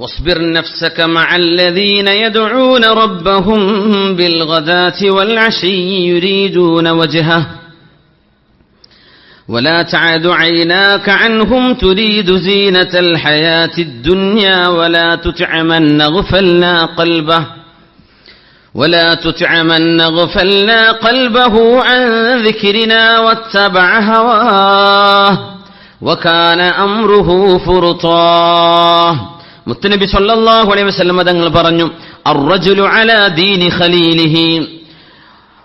واصبر نفسك مع الذين يدعون ربهم بالغداة والعشي يريدون وجهه. ولا تعد عيناك عنهم تريد زينة الحياة الدنيا ولا تطع من غفلنا قلبه. ولا تطع من غفلنا قلبه عن ذكرنا واتبع هواه. وكان أمره فرطا മുത്തനബി സല്ലാഹു അലൈഹി വസല്ലം തങ്ങൾ പറഞ്ഞു അലാ ദീനി ഖലീലിഹി.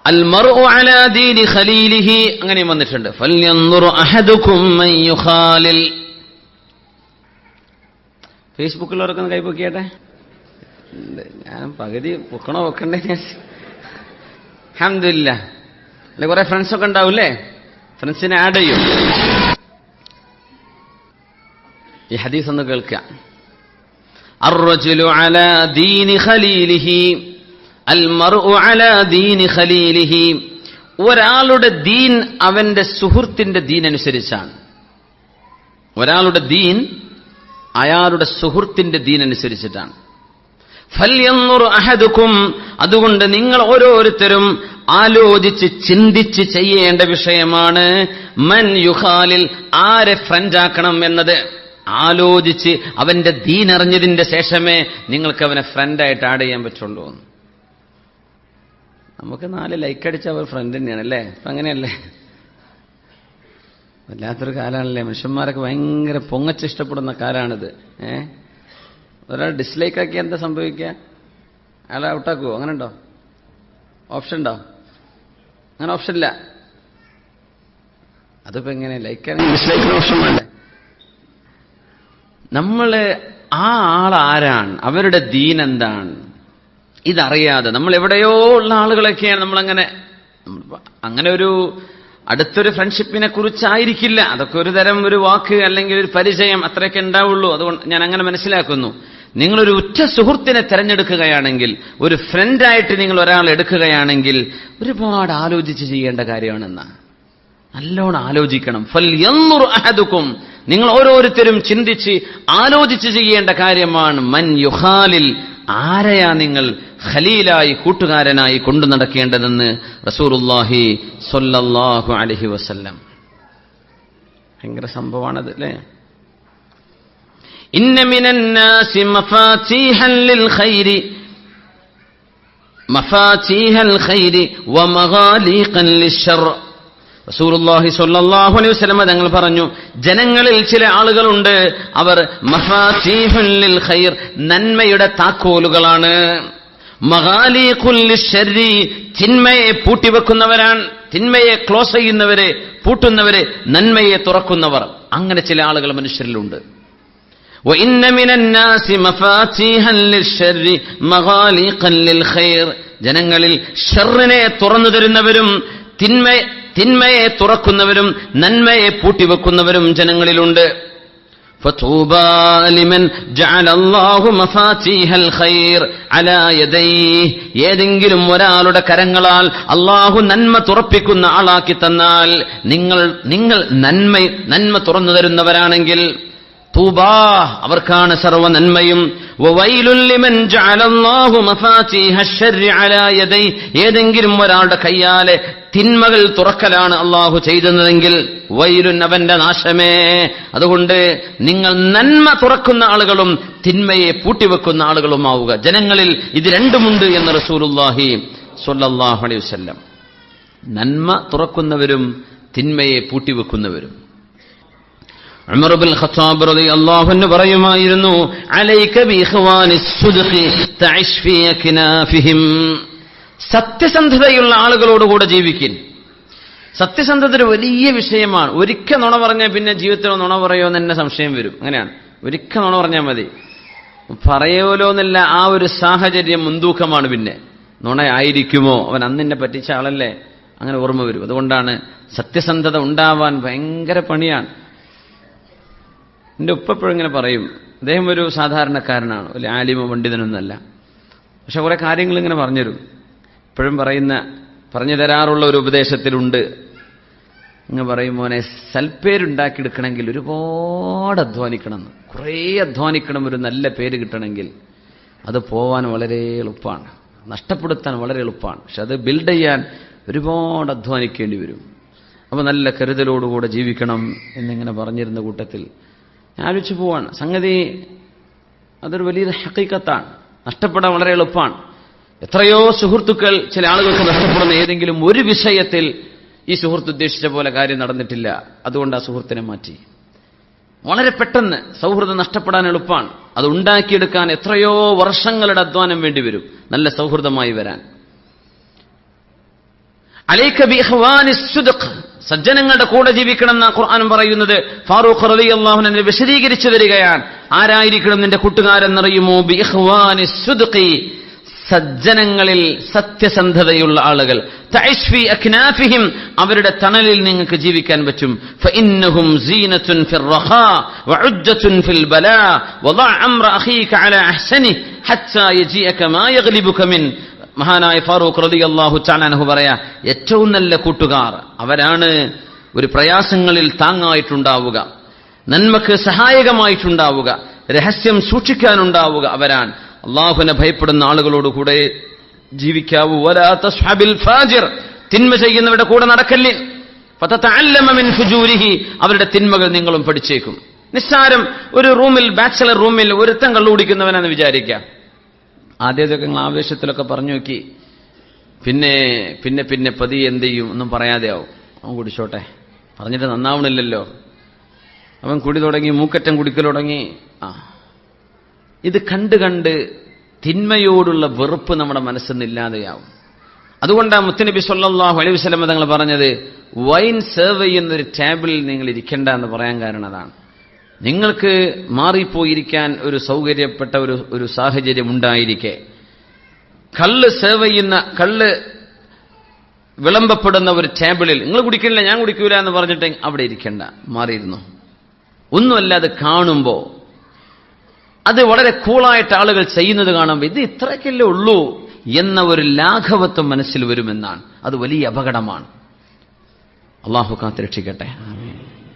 അൽ മർഉ അലാ ഖലീലിഹി. അങ്ങനെ വന്നിട്ടുണ്ട്. ഫൽയൻദുർ അഹദുക്കും മൻ യുഖാലിൽ. ഞാൻ പകുതി പൊക്കണോ വെക്കണ്ടേ അഹമ്മദില്ല അല്ലെ കുറെ ഫ്രണ്ട്സ് ഒക്കെ ഉണ്ടാവില്ലേ ഫ്രണ്ട്സിനെ ആഡ് ചെയ്യും. ഈ ഹദീസ് ഒന്ന് കേൾക്കുക ഒരാളുടെ ദീൻ അവന്റെ സുഹൃത്തിന്റെ ദീൻ അനുസരിച്ചാണ് ഒരാളുടെ ദീൻ അയാളുടെ സുഹൃത്തിന്റെ ദീൻ അനുസരിച്ചിട്ടാണ് അഹദുക്കും അതുകൊണ്ട് നിങ്ങൾ ഓരോരുത്തരും ആലോചിച്ച് ചിന്തിച്ച് ചെയ്യേണ്ട വിഷയമാണ് മൻ യുഹാലിൽ ആരെ ഫ്രണ്ടാക്കണം എന്നത്. ആലോചിച്ച് അവന്റെ ദീൻ അറിഞ്ഞതിന്റെ ശേഷമേ നിങ്ങൾക്ക് അവനെ ഫ്രണ്ടായിട്ട് ആഡ് ചെയ്യാൻ പറ്റുള്ളൂ. നമുക്ക് നാല് ലൈക്ക് അടിച്ച അവർ ഫ്രണ്ട് തന്നെയാണ് അല്ലേ? അങ്ങനെയല്ലേ? വല്ലാത്തൊരു കാലാണല്ലേ? മനുഷ്യന്മാരൊക്കെ ഭയങ്കര പൊങ്ങച്ച് ഇഷ്ടപ്പെടുന്ന കാലാണിത്. ഏ? ഒരാൾ ഡിസ്ലൈക്ക് ആക്കി എന്താ സംഭവിക്കുക? അയാളെ ഔട്ടാക്കുവോ അങ്ങനെ ഉണ്ടോ ഓപ്ഷൻ ഉണ്ടോ? അങ്ങനെ ഓപ്ഷൻ ഇല്ല. അതിപ്പോ എങ്ങനെ? ലൈക്ക് ഡിസ്ലൈക്കിന് ഓപ്ഷൻ വേണ്ടേ? നമ്മൾ ആ ആൾ ആരാണ് അവരുടെ ദീൻ എന്താണ് ഇതറിയാതെ നമ്മൾ എവിടെയോ ഉള്ള ആളുകളൊക്കെയാണ് നമ്മളങ്ങനെ അങ്ങനെ ഒരു അടുത്തൊരു ഫ്രണ്ട്ഷിപ്പിനെ കുറിച്ചായിരിക്കില്ല. അതൊക്കെ ഒരു തരം ഒരു വാക്ക് അല്ലെങ്കിൽ ഒരു പരിചയം അത്രയൊക്കെ ഉണ്ടാവുള്ളൂ. അതുകൊണ്ട് ഞാൻ അങ്ങനെ മനസ്സിലാക്കുന്നു. നിങ്ങളൊരു ഉറ്റ സുഹൃത്തിനെ തിരഞ്ഞെടുക്കുകയാണെങ്കിൽ ഒരു ഫ്രണ്ടായിട്ട് നിങ്ങൾ ഒരാൾ എടുക്കുകയാണെങ്കിൽ ഒരുപാട് ആലോചിച്ച് ചെയ്യേണ്ട കാര്യമാണെന്നാ. നല്ലോണം ആലോചിക്കണം. ഫൽ യൻദുർ അഹദുക്കും നിങ്ങൾ ഓരോരുത്തരും ചിന്തിച്ച് ആലോചിച്ച് ചെയ്യേണ്ട കാര്യമാണ് മൻ യുഹാലിൽ ആരെയാ നിങ്ങൾ ഖലീലായി കൂട്ടുകാരനായി കൊണ്ടു നടക്കേണ്ടതെന്ന് റസൂറുല്ലാഹി സൊല്ലാഹു അലഹി വസല്ലം. ഭയങ്കര സംഭവമാണത് അല്ലേ? ലിശ്ശർ റസൂറുല്ലാഹി സ്വല്ലല്ലാഹു അലൈഹി വസ്ലമ തങ്ങൾ പറഞ്ഞു ജനങ്ങളിൽ ചില ആളുകളുണ്ട് അവർ മഹാസീഫുൽ ഖൈർ നന്മയുടെ താക്കോലുകളാണ്. തിന്മയെ പൂട്ടിവെക്കുന്നവരാണ് തിന്മയെ ക്ലോസ് ചെയ്യുന്നവരെ പൂട്ടുന്നവരെ നന്മയെ തുറക്കുന്നവർ. അങ്ങനെ ചില ആളുകൾ മനുഷ്യരിലുണ്ട്. ജനങ്ങളിൽ ഷെറിനെ തുറന്നു തരുന്നവരും തിന്മ തിന്മയെ തുറക്കുന്നവരും നന്മയെ പൂട്ടിവെക്കുന്നവരും ജനങ്ങളിലുണ്ട്. ഏതെങ്കിലും ഒരാളുടെ കരങ്ങളാൽ അള്ളാഹു നന്മ തുറപ്പിക്കുന്ന ആളാക്കി തന്നാൽ നിങ്ങൾ നിങ്ങൾ നന്മ നന്മ തുറന്നു തരുന്നവരാണെങ്കിൽ തൂബാ അവർക്കാണ് സർവ നന്മയും ഏതെങ്കിലും ഒരാളുടെ കയ്യാലെ തിന്മകൾ തുറക്കലാണ് അള്ളാഹു ചെയ്തതെങ്കിൽ വൈലുൻ അവന്റെ നാശമേ. അതുകൊണ്ട് നിങ്ങൾ നന്മ തുറക്കുന്ന ആളുകളും തിന്മയെ പൂട്ടിവെക്കുന്ന ആളുകളുമാവുക. ജനങ്ങളിൽ ഇത് രണ്ടുമുണ്ട് എന്ന് റസൂലുല്ലാഹി സ്വല്ലല്ലാഹു അലൈഹി നന്മ തുറക്കുന്നവരും തിന്മയെ പൂട്ടിവെക്കുന്നവരും. ഖത്താബ് പറയുമായിരുന്നു സത്യസന്ധതയുള്ള ആളുകളോടുകൂടെ ജീവിക്കിൻ. സത്യസന്ധത ഒരു വലിയ വിഷയമാണ്. ഒരിക്കൽ നുണ പറഞ്ഞാൽ പിന്നെ ജീവിതത്തിൽ നുണ പറയോ എന്ന് തന്നെ സംശയം വരും. അങ്ങനെയാണ്. ഒരിക്കൽ നുണ പറഞ്ഞാൽ മതി. പറയോലോ എന്നല്ല ആ ഒരു സാഹചര്യം മുൻതൂക്കമാണ് പിന്നെ. നുണയായിരിക്കുമോ? അവൻ അന്നിനെ പറ്റിച്ച ആളല്ലേ? അങ്ങനെ ഓർമ്മ വരും. അതുകൊണ്ടാണ് സത്യസന്ധത ഉണ്ടാവാൻ ഭയങ്കര പണിയാണ്. എന്റെ ഉപ്പ എപ്പോഴും ഇങ്ങനെ പറയും അദ്ദേഹം ഒരു സാധാരണക്കാരനാണ് ഒരു ആലിമ പണ്ഡിതനൊന്നല്ല പക്ഷെ കുറേ കാര്യങ്ങൾ ഇങ്ങനെ പറഞ്ഞുതരും. ഇപ്പോഴും പറയുന്ന പറഞ്ഞു തരാറുള്ള ഒരു ഉപദേശത്തിലുണ്ട്. ഇങ്ങ് പറയും മോനെ സൽപ്പേരുണ്ടാക്കിയെടുക്കണമെങ്കിൽ ഒരുപാട് അധ്വാനിക്കണം. കുറേ അധ്വാനിക്കണം ഒരു നല്ല പേര് കിട്ടണമെങ്കിൽ. അത് പോവാൻ വളരെ എളുപ്പമാണ്. നഷ്ടപ്പെടുത്താൻ വളരെ എളുപ്പമാണ്. പക്ഷെ അത് ബിൽഡ് ചെയ്യാൻ ഒരുപാട് അധ്വാനിക്കേണ്ടി വരും. അപ്പോൾ നല്ല കരുതലോടുകൂടെ ജീവിക്കണം എന്നിങ്ങനെ പറഞ്ഞിരുന്ന കൂട്ടത്തിൽ ഞാൻ ആലോചിച്ച് പോവാണ്. സംഗതി അതൊരു വലിയ ഹക്കീക്കത്താണ്. നഷ്ടപ്പെടാൻ വളരെ എളുപ്പമാണ്. എത്രയോ സുഹൃത്തുക്കൾ ചില ആളുകൾക്ക് നഷ്ടപ്പെടുന്ന ഏതെങ്കിലും ഒരു വിഷയത്തിൽ ഈ സുഹൃത്ത് ഉദ്ദേശിച്ച പോലെ കാര്യം നടന്നിട്ടില്ല. അതുകൊണ്ട് ആ സുഹൃത്തിനെ മാറ്റി. വളരെ പെട്ടെന്ന് സൗഹൃദം നഷ്ടപ്പെടാൻ എളുപ്പമാണ്. അത് ഉണ്ടാക്കിയെടുക്കാൻ എത്രയോ വർഷങ്ങളുടെ അധ്വാനം വേണ്ടി വരും. നല്ല സൗഹൃദമായി വരാൻ. സജ്ജനങ്ങളുടെ കൂടെ ജീവിക്കണം എന്ന ഖുർആൻ പറയുന്നത്. ഫാറൂഖ് റബി അള്ളാഹുനെ വിശദീകരിച്ചു വരികയാണ്. ആരായിരിക്കണം നിന്റെ കൂട്ടുകാരെന്നറിയുമോ. സജ്ജനങ്ങളിൽ സത്യസന്ധതയുള്ള ആളുകൾ. ഫീ അവരുടെ തണലിൽ നിങ്ങൾക്ക് ജീവിക്കാൻ പറ്റും. ഫഇന്നഹും ഫിൽ ബലാ. അഖീക അലാ അഹ്സനി. ഹത്താ മാ മിൻ. മഹാനായ ഫാറൂഖ് റലി അള്ളാഹു ചാലാനഹു പറയാ ഏറ്റവും നല്ല കൂട്ടുകാർ അവരാണ് ഒരു പ്രയാസങ്ങളിൽ താങ്ങായിട്ടുണ്ടാവുക നന്മക്ക് സഹായകമായിട്ടുണ്ടാവുക രഹസ്യം സൂക്ഷിക്കാനുണ്ടാവുക അവരാണ്. അള്ളാഹുവിനെ ഭയപ്പെടുന്ന ആളുകളോട് കൂടെ ജീവിക്കാവൂ. തിന്മ ചെയ്യുന്നവരുടെ കൂടെ നടക്കല്ലേ. അവരുടെ തിന്മകൾ നിങ്ങളും പഠിച്ചേക്കും. നിസ്സാരം ഒരു റൂമിൽ ബാച്ചലർ റൂമിൽ ഒരുത്തം കള്ളുകുടിക്കുന്നവനാണെന്ന് വിചാരിക്കാം. നിങ്ങൾ ആവേശത്തിലൊക്കെ പറഞ്ഞു നോക്കി. പിന്നെ പിന്നെ പിന്നെ പതി എന്ത് ചെയ്യും ഒന്നും പറയാതെ ആവും. അവൻ കുടിച്ചോട്ടെ. പറഞ്ഞിട്ട് നന്നാവണില്ലല്ലോ. അവൻ കുടി തുടങ്ങി മൂക്കറ്റം കുടിക്കൽ തുടങ്ങി. ആ. ഇത് കണ്ട് കണ്ട് തിന്മയോടുള്ള വെറുപ്പ് നമ്മുടെ മനസ്സിൽ നിന്ന് ഇല്ലാതെയാവും അതുകൊണ്ടാണ് മുത്തനബി സല്ലല്ലാഹു അലൈഹി വസല്ലം തങ്ങൾ പറഞ്ഞത് വൈൻ സെർവ് ചെയ്യുന്ന ഒരു ടേബിളിൽ നിങ്ങൾ ഇരിക്കേണ്ട എന്ന് പറയാൻ കാരണം അതാണ്. നിങ്ങൾക്ക് മാറിപ്പോയിരിക്കാൻ ഒരു സൗകര്യപ്പെട്ട ഒരു ഒരു സാഹചര്യം ഉണ്ടായിരിക്കെ കള്ള് സേവ് ചെയ്യുന്ന കള്ള് വിളമ്പപ്പെടുന്ന ഒരു ടേബിളിൽ നിങ്ങൾ കുടിക്കണില്ല ഞാൻ കുടിക്കൂല എന്ന് പറഞ്ഞിട്ട് അവിടെ ഇരിക്കണ്ട. മാറിയിരുന്നു. ഒന്നുമല്ല അത് കാണുമ്പോൾ അത് വളരെ കൂളായിട്ട് ആളുകൾ ചെയ്യുന്നത് കാണുമ്പോൾ ഇത് ഇത്രയ്ക്കല്ലേ ഉള്ളൂ എന്ന ഒരു ലാഘവത്വം മനസ്സിൽ വരുമെന്നാണ്. അത് വലിയ അപകടമാണ്. അള്ളാഹു കാത്തിരക്ഷിക്കട്ടെ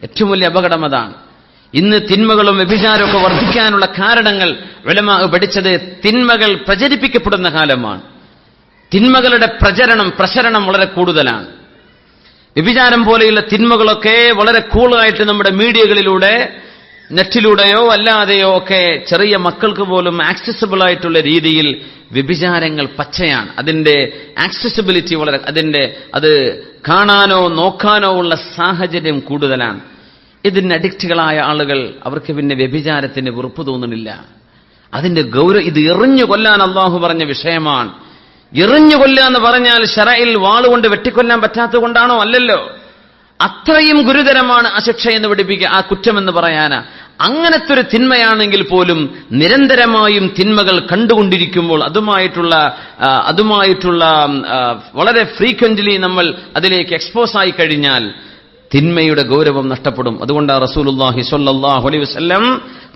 ഏറ്റവും വലിയ അപകടം അതാണ്. ഇന്ന് തിന്മകളും വ്യഭിചാരമൊക്കെ വർദ്ധിക്കാനുള്ള കാരണങ്ങൾ വിലമാവ് പഠിച്ചത് തിന്മകൾ പ്രചരിപ്പിക്കപ്പെടുന്ന കാലമാണ്. തിന്മകളുടെ പ്രചരണം പ്രസരണം വളരെ കൂടുതലാണ്. വ്യഭിചാരം പോലെയുള്ള തിന്മകളൊക്കെ വളരെ കൂളായിട്ട് നമ്മുടെ മീഡിയകളിലൂടെ നെറ്റിലൂടെയോ അല്ലാതെയോ ഒക്കെ ചെറിയ മക്കൾക്ക് പോലും ആക്സസിബിൾ ആയിട്ടുള്ള രീതിയിൽ വ്യഭിചാരങ്ങൾ പച്ചയാണ്. അതിന്റെ ആക്സസിബിലിറ്റി വളരെ അതിന്റെ അത് കാണാനോ നോക്കാനോ ഉള്ള സാഹചര്യം കൂടുതലാണ്. ഇതിന് അഡിക്റ്റുകളായ ആളുകൾ അവർക്ക് പിന്നെ വ്യഭിചാരത്തിന് വെറുപ്പ് തോന്നുന്നില്ല. അതിന്റെ ഗൗരവ ഇത് എറിഞ്ഞു കൊല്ലാൻ അള്ളാഹു പറഞ്ഞ വിഷയമാണ്. എറിഞ്ഞു കൊല്ലുക എന്ന് പറഞ്ഞാൽ ഷറയിൽ വാളുകൊണ്ട് വെട്ടിക്കൊല്ലാൻ പറ്റാത്തത് കൊണ്ടാണോ അല്ലല്ലോ? അത്രയും ഗുരുതരമാണ് ആ ശിക്ഷ എന്ന് പഠിപ്പിക്കുക ആ കുറ്റമെന്ന് പറയാനാ. അങ്ങനത്തെ ഒരു തിന്മയാണെങ്കിൽ പോലും നിരന്തരമായും തിന്മകൾ കണ്ടുകൊണ്ടിരിക്കുമ്പോൾ അതുമായിട്ടുള്ള അതുമായിട്ടുള്ള വളരെ ഫ്രീക്വന്റ്ലി നമ്മൾ അതിലേക്ക് എക്സ്പോസ് ആയി കഴിഞ്ഞാൽ തിന്മയുടെ ഗൗരവം നഷ്ടപ്പെടും അതുകൊണ്ടാണ് റസൂലുള്ളാഹി സ്വല്ലല്ലാഹു അലൈഹി വസല്ലം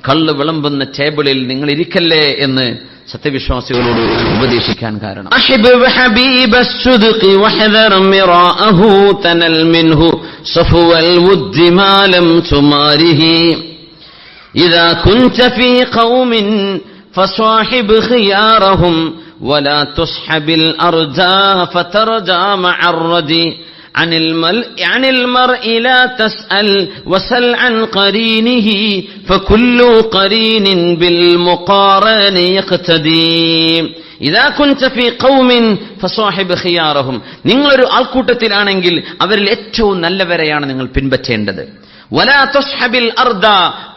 കള്ള് വിളമ്പുന്ന ടേബിളിൽ നിങ്ങൾ ഇരിക്കല്ലേ എന്ന് സത്യവിശ്വാസികളോട് ഉപദേശിക്കാൻ കാരണം أحب حبيب الصدق واحذر مراءه تنل منه صفو الود ما لم تماره إذا كنت في قوم فصاحب خيارهم ولا تصحب الأرجى فترجى مع الردي عن المرء, عن المرء لا تسأل وسل عن قرينه فكل قرين بالمقارن يقتدي ഇതാ കുഞ്ച ഫീ ഖൗമിൻ ഫസാഹിബ് ഖിയാറഹും നിങ്ങളൊരു ആൾക്കൂട്ടത്തിലാണെങ്കിൽ അവരിൽ ഏറ്റവും നല്ലവരെയാണ് നിങ്ങൾ പിൻപറ്റേണ്ടത് വലാ തസ്ഹബിൽ അർദ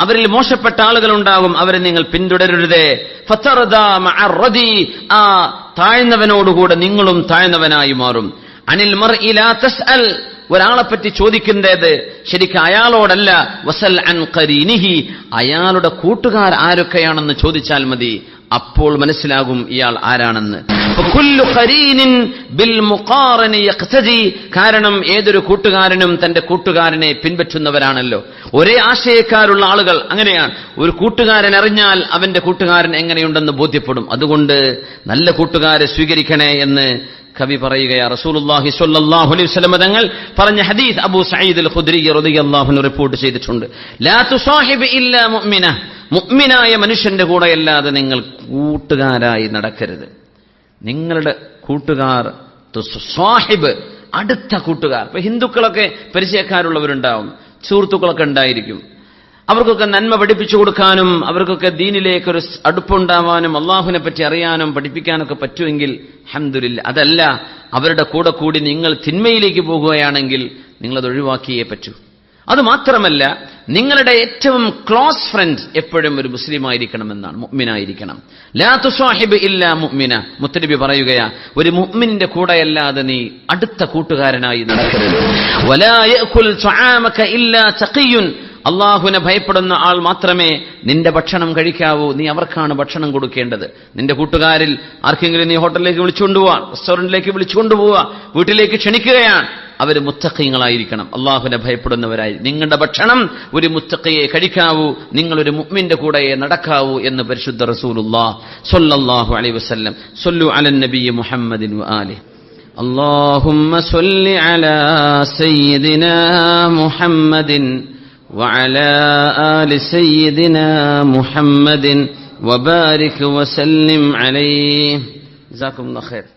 അവരിൽ മോശപ്പെട്ട ആളുകൾ ഉണ്ടാകും അവരെ നിങ്ങൾ പിന്തുടരരുതേ ഫതർദ മഅ റദി ആ താഴ്ന്നവനോടുകൂടെ നിങ്ങളും താഴ്ന്നവനായി മാറും അനിൽ മർ ഇലാ തസ് അൽ ഒരാളെ പറ്റി ചോദിക്കേണ്ടത് ശരിക്കും അയാളോടല്ല. വസൽ അൻ കരീനിഹി അയാളുടെ കൂട്ടുകാർ ആരൊക്കെയാണെന്ന് ചോദിച്ചാൽ മതി. അപ്പോൾ മനസ്സിലാകും ഇയാൾ ആരാണെന്ന്. കാരണം ഏതൊരു കൂട്ടുകാരനും തന്റെ കൂട്ടുകാരനെ പിൻപറ്റുന്നവരാണല്ലോ. ഒരേ ആശയക്കാരുള്ള ആളുകൾ അങ്ങനെയാണ്. ഒരു കൂട്ടുകാരൻ അറിഞ്ഞാൽ അവന്റെ കൂട്ടുകാരൻ എങ്ങനെയുണ്ടെന്ന് ബോധ്യപ്പെടും. അതുകൊണ്ട് നല്ല കൂട്ടുകാരെ സ്വീകരിക്കണേ എന്ന് കവി പറയുകയാ റസൂലുള്ളാഹി സ്വല്ലല്ലാഹു അലൈഹി വസല്ലം തങ്ങൾ പറഞ്ഞ ഹദീസ് അബൂ സഈദ് അൽ ഖുദ്രി റളിയല്ലാഹു അൻഹു റിപ്പോർട്ട് ചെയ്തിട്ടുണ്ട്. ലാ തുസാഹിബ് ഇല്ലാ മുഅ്മിന. മുഅ്മിനായ മനുഷ്യന്റെ കൂടെ അല്ലാതെ നിങ്ങൾ കൂട്ടുകാരായി നടക്കരുത്. നിങ്ങളുടെ കൂട്ടുകാർ സാഹിബ് അടുത്ത കൂട്ടുകാർ. ഇപ്പൊ ഹിന്ദുക്കളൊക്കെ പരിചയക്കാരുള്ളവരുണ്ടാവും. സുഹൃത്തുക്കളൊക്കെ ഉണ്ടായിരിക്കും. അവർക്കൊക്കെ നന്മ പഠിപ്പിച്ചു കൊടുക്കാനും അവർക്കൊക്കെ ദീനിലേക്ക് ഒരു അടുപ്പുണ്ടാവാനും അള്ളാഹുവിനെ പറ്റി അറിയാനും പഠിപ്പിക്കാനൊക്കെ പറ്റുമെങ്കിൽ ഹംദുലില്ല അതല്ല അവരുടെ കൂടെ കൂടി നിങ്ങൾ തിന്മയിലേക്ക് പോകുകയാണെങ്കിൽ നിങ്ങളത് ഒഴിവാക്കിയേ പറ്റൂ. അത് മാത്രമല്ല നിങ്ങളുടെ ഏറ്റവും ക്ലോസ് ഫ്രണ്ട് എപ്പോഴും ഒരു മുസ്ലിം ആയിരിക്കണം ആയിരിക്കണമെന്നാണ് മുഅ്മിനായിരിക്കണം. ലാ തുസാഹിബ് ഇല്ല മുഅ്മിന. മുത്തലിബി പറയുകയാ ഒരു മുഅ്മിനിന്റെ കൂടെയല്ലാതെ നീ അടുത്ത കൂട്ടുകാരനായി നടക്കരുത്. വലാ യഅകുൽ തുആമക ഇല്ലാ തഖിയുൻ അള്ളാഹുവിനെ ഭയപ്പെടുന്ന ആൾ മാത്രമേ നിന്റെ ഭക്ഷണം കഴിക്കാവൂ നീ അവർക്കാണ് ഭക്ഷണം കൊടുക്കേണ്ടത് നിന്റെ കൂട്ടുകാരിൽ ആർക്കെങ്കിലും നീ ഹോട്ടലിലേക്ക് വിളിച്ചുകൊണ്ടുപോവാ റെസ്റ്റോറന്റിലേക്ക് വിളിച്ചുകൊണ്ടുപോവുക വീട്ടിലേക്ക് ക്ഷണിക്കുകയാണ് അവർ മുത്തക്കീങ്ങളായിരിക്കണം അള്ളാഹുവിനെ ഭയപ്പെടുന്നവരായി നിങ്ങളുടെ ഭക്ഷണം ഒരു മുത്തക്കയെ കഴിക്കാവൂ നിങ്ങൾ ഒരു മുഅ്മിന്റെ കൂടെ നടക്കാവൂ എന്ന് പരിശുദ്ധ റസൂലുള്ളാഹ് സ്വല്ലല്ലാഹു അലൈഹി വസല്ലം സല്ലു അലൻ നബി മുഹമ്മദിൻ വആലിഹി اللهم صل على سيدنا محمد وعلى آل سيدنا محمد وبارك وسلم عليه. جزاكم الله خير.